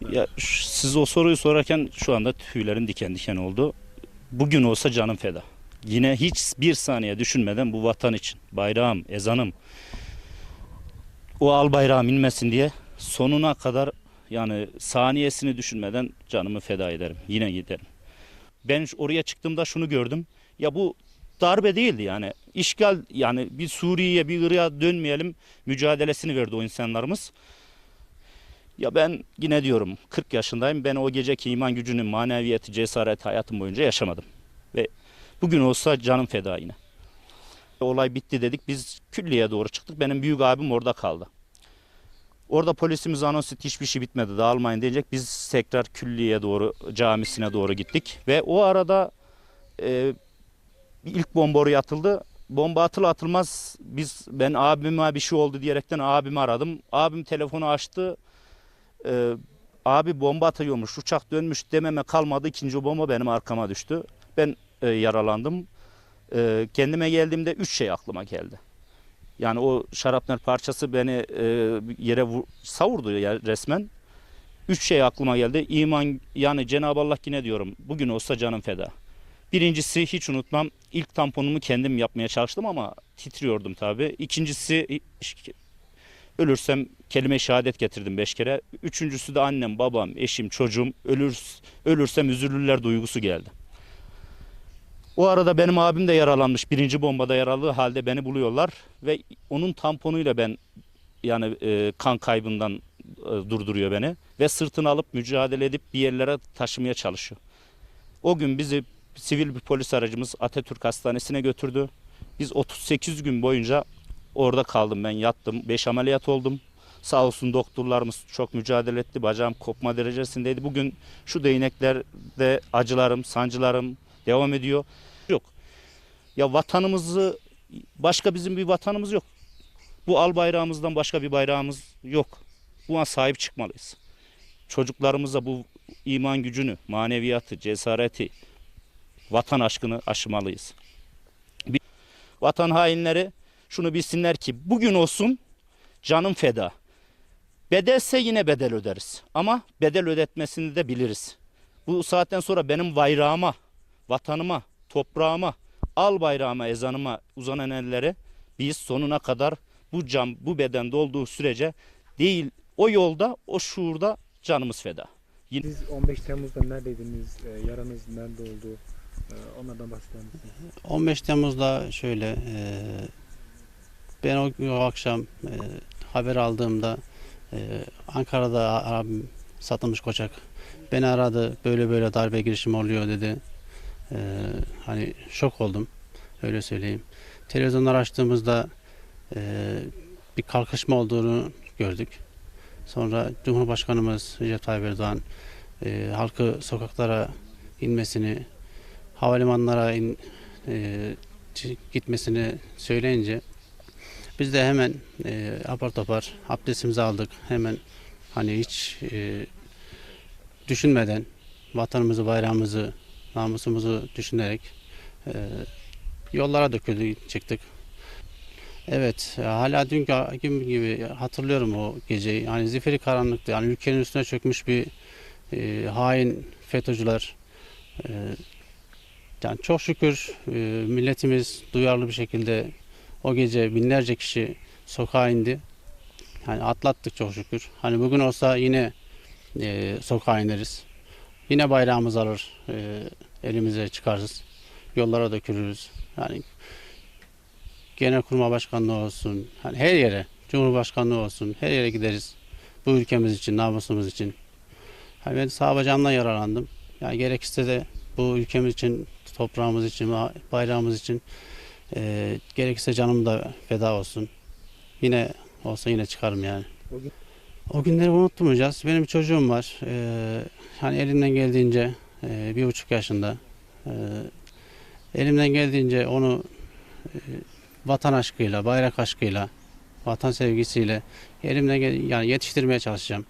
Ya siz o soruyu sorarken şu anda tüylerim diken diken oldu. Bugün olsa canım feda. Yine hiç bir saniye düşünmeden bu vatan için bayrağım, ezanım o al bayrağım inmesin diye sonuna kadar yani saniyesini düşünmeden canımı feda ederim. Yine giderim. Ben oraya çıktığımda şunu gördüm. Ya bu darbe değildi yani. İşgal yani bir Suriye'ye bir Irak'a dönmeyelim mücadelesini verdi o insanlarımız. Ya ben yine diyorum 40 yaşındayım. Ben o geceki iman gücünün maneviyeti, cesareti hayatım boyunca yaşamadım. Ve bugün olsa canım feda yine. Olay bitti dedik. Biz külliye doğru çıktık. Benim büyük abim orada kaldı. Orada polisimiz anons etti hiçbir şey bitmedi dağılmayın diyecek. Biz tekrar külliye doğru camisine doğru gittik. Ve o arada e, ilk bomba oraya. Bomba atıl atılmaz biz ben abime bir şey oldu diyerekten abimi aradım. Abim telefonu açtı. Ee, abi bomba atıyormuş, uçak dönmüş dememe kalmadı. İkinci bomba benim arkama düştü. Ben e, yaralandım. E, kendime geldiğimde üç şey aklıma geldi. Yani o şarapnel parçası beni e, yere vur, savurdu ya resmen. Üç şey aklıma geldi. İman yani Cenab-ı Allah yine diyorum bugün olsa canım feda. Birincisi hiç unutmam ilk tamponumu kendim yapmaya çalıştım ama titriyordum tabii. İkincisi ölürsem kelime-i şehadet getirdim beş kere. Üçüncüsü de annem, babam, eşim, çocuğum ölür, ölürsem üzülürler duygusu geldi. O arada benim abim de yaralanmış. Birinci bombada yaralı halde beni buluyorlar. Ve onun tamponuyla ben yani e, kan kaybından e, durduruyor beni. Ve sırtını alıp mücadele edip bir yerlere taşımaya çalışıyor. O gün bizi sivil bir polis aracımız Atatürk Hastanesi'ne götürdü. Biz 38 gün boyunca orada kaldım ben yattım. 5 ameliyat oldum. Sağ olsun doktorlarımız çok mücadele etti. Bacağım kopma derecesindeydi. Bugün şu değneklerde acılarım, sancılarım devam ediyor. Yok. Ya vatanımızı başka bizim bir vatanımız yok. Bu al bayrağımızdan başka bir bayrağımız yok. Buna sahip çıkmalıyız. Çocuklarımıza bu iman gücünü, maneviyatı, cesareti, vatan aşkını aşımalıyız. Bir- Vatan hainleri şunu bilsinler ki bugün olsun canım feda. Bedelse yine bedel öderiz. Ama bedel ödetmesini de biliriz. Bu saatten sonra benim bayrağıma, vatanıma, toprağıma, al bayrağıma, ezanıma uzanan elleri biz sonuna kadar bu cam, bu bedende olduğu sürece değil o yolda, o şuurda canımız feda. Yine- Siz 15 Temmuz'da neredeydiniz? Ee, Yaranız nerede oldu? Ee, Onlardan bahseder misiniz? 15 Temmuz'da şöyle e, ben o, o akşam e, haber aldığımda e, Ankara'da abim satılmış koçak beni aradı böyle böyle darbe girişimi oluyor dedi. E, hani şok oldum öyle söyleyeyim. Televizyonlar açtığımızda e, bir kalkışma olduğunu gördük. Sonra Cumhurbaşkanımız Recep Tayyip Erdoğan e, halkı sokaklara inmesini havalimanlara in, e, gitmesini söyleyince biz de hemen e, apar topar abdestimizi aldık. Hemen hani hiç e, düşünmeden vatanımızı, bayrağımızı, namusumuzu düşünerek e, yollara döküldük, çıktık. Evet, hala gün gibi hatırlıyorum o geceyi. Yani zifiri karanlıktı. Yani ülkenin üstüne çökmüş bir e, hain FETÖ'cüler. E, yani çok şükür e, milletimiz duyarlı bir şekilde o gece binlerce kişi sokağa indi. Yani atlattık çok şükür. Hani bugün olsa yine e, sokağa ineriz. Yine bayrağımızı alır, e, elimize çıkarız. Yollara dökülürüz. Yani Genelkurmay Başkanlığı olsun, hani her yere, Cumhurbaşkanlığı olsun, her yere gideriz. Bu ülkemiz için, namusumuz için. Hani ben sağ bacağımdan yaralandım. Yani gerekirse de bu ülkemiz için, toprağımız için, bayrağımız için e, gerekirse canım da feda olsun. Yine olsa yine çıkarım yani. O gün- O günleri unutmayacağız. Benim bir çocuğum var. E, hani elimden geldiğince e, bir buçuk yaşında. E, elimden geldiğince onu e, vatan aşkıyla, bayrak aşkıyla, vatan sevgisiyle elimden gel yani yetiştirmeye çalışacağım.